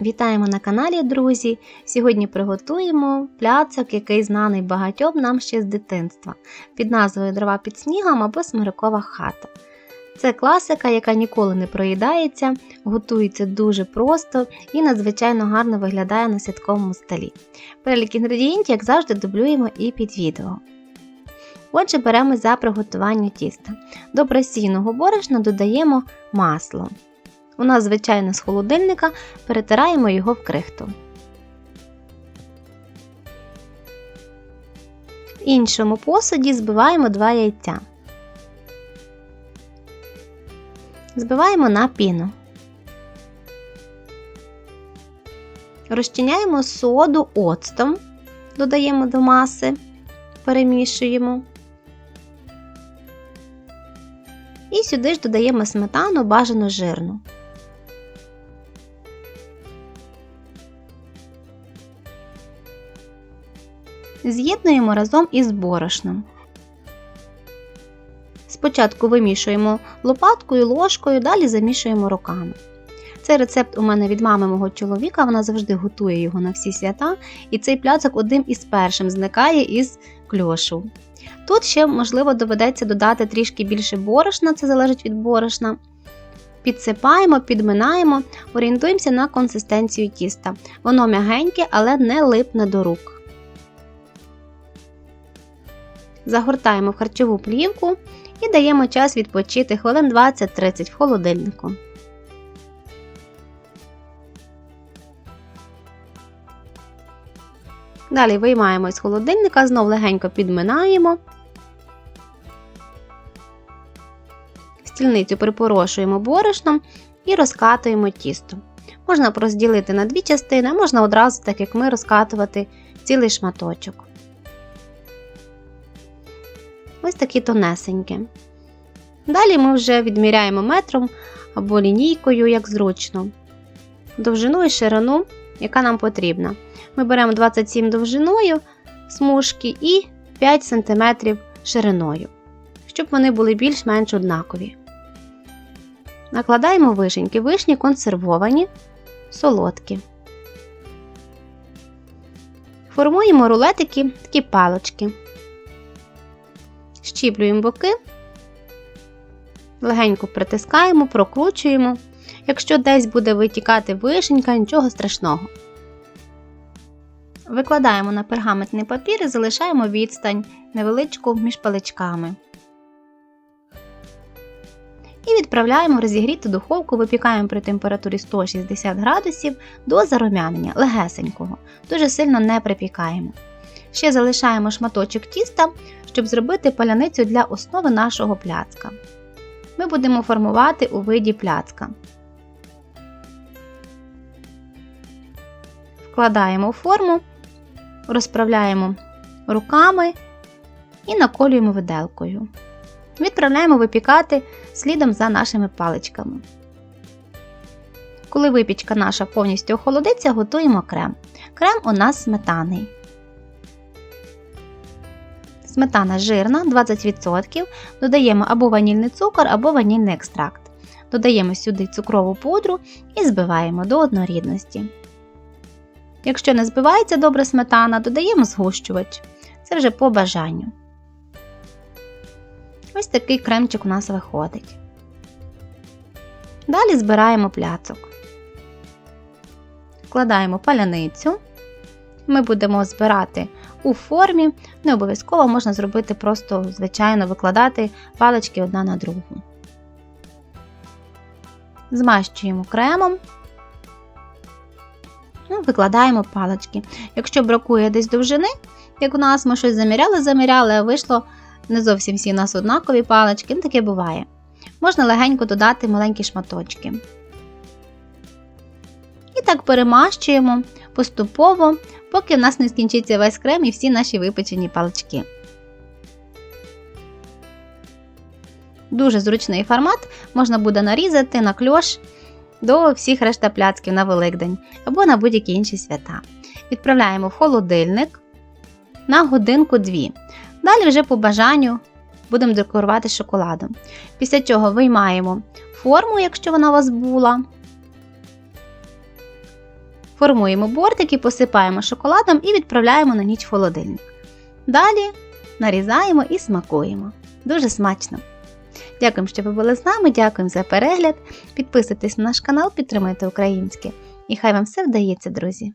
Вітаємо на каналі, друзі! Сьогодні приготуємо пляцок, який знаний багатьом нам ще з дитинства, під назвою Дрова під снігом або Смирикова хата. Це класика, яка ніколи не проїдається, готується дуже просто і надзвичайно гарно виглядає на святковому столі. Перелік інгредієнтів, як завжди, дублюємо і під відео. Отже, беремо за приготування тіста. До просійного борошна додаємо масло. У нас, звичайно, з холодильника перетираємо його в крихту. В іншому посуді збиваємо 2 яйця. Збиваємо на піну. Розчиняємо соду оцтом, додаємо до маси, перемішуємо. І сюди ж додаємо сметану бажано жирну. З'єднуємо разом із борошном. Спочатку вимішуємо лопаткою, ложкою, далі замішуємо руками. Цей рецепт у мене від мами мого чоловіка, вона завжди готує його на всі свята, і цей пляцок одним із першим зникає із кльошу. Тут ще, можливо, доведеться додати трішки більше борошна, це залежить від борошна. Підсипаємо, підминаємо, орієнтуємося на консистенцію тіста. Воно м'ягеньке, але не липне до рук. Загортаємо в харчову плівку і даємо час відпочити хвилин 20-30 в холодильнику. Далі виймаємо з холодильника, знов легенько підминаємо. Стільницю припорошуємо борошном і розкатуємо тісто. Можна розділити на дві частини, а можна одразу, так як ми, розкатувати цілий шматочок. Ось такі тонесенькі. Далі ми вже відміряємо метром або лінійкою, як зручно, довжину і ширину, яка нам потрібна. Ми беремо 27 довжиною смужки і 5 см шириною, щоб вони були більш-менш однакові. Накладаємо вишеньки. Вишні консервовані, солодкі. Формуємо рулетики, такі палочки. Щіплюємо боки, легенько притискаємо, прокручуємо. Якщо десь буде витікати вишенька, нічого страшного. Викладаємо на пергаментний папір і залишаємо відстань невеличку між паличками. І відправляємо в розігріту духовку, випікаємо при температурі 160 градусів до зарум'янення легесенького, дуже сильно не припікаємо. Ще залишаємо шматочок тіста, щоб зробити паляницю для основи нашого пляцка. Ми будемо формувати у виді пляцка. Вкладаємо форму, розправляємо руками і наколюємо виделкою. Відправляємо випікати слідом за нашими паличками. Коли випічка наша повністю охолодиться, готуємо крем. Крем у нас сметаний. Сметана жирна 20%. Додаємо або ванільний цукор, або ванільний екстракт. Додаємо сюди цукрову пудру і збиваємо до однорідності. Якщо не збивається добре сметана, додаємо згущувач. Це вже по бажанню. Ось такий кремчик у нас виходить. Далі збираємо пляцок. Вкладаємо паляницю. Ми будемо збирати у формі. Не обов'язково можна зробити просто, звичайно, викладати палички одна на другу. Змащуємо кремом. Ну, Викладаємо палички. Якщо бракує десь довжини, як у нас ми щось заміряли, заміряли, а вийшло не зовсім всі у нас однакові палички, ну таке буває. Можна легенько додати маленькі шматочки. І так перемащуємо поступово, поки в нас не скінчиться весь крем і всі наші випечені палички. Дуже зручний формат, можна буде нарізати на кльош до всіх решта пляцків на Великдень або на будь-які інші свята. Відправляємо в холодильник на годинку-дві. Далі вже по бажанню будемо декорувати шоколадом. Після чого виймаємо форму, якщо вона у вас була. Формуємо бортики, посипаємо шоколадом і відправляємо на ніч в холодильник. Далі нарізаємо і смакуємо. Дуже смачно! Дякуємо, що ви були з нами, дякуємо за перегляд. Підписуйтесь на наш канал, підтримуйте українське. І хай вам все вдається, друзі!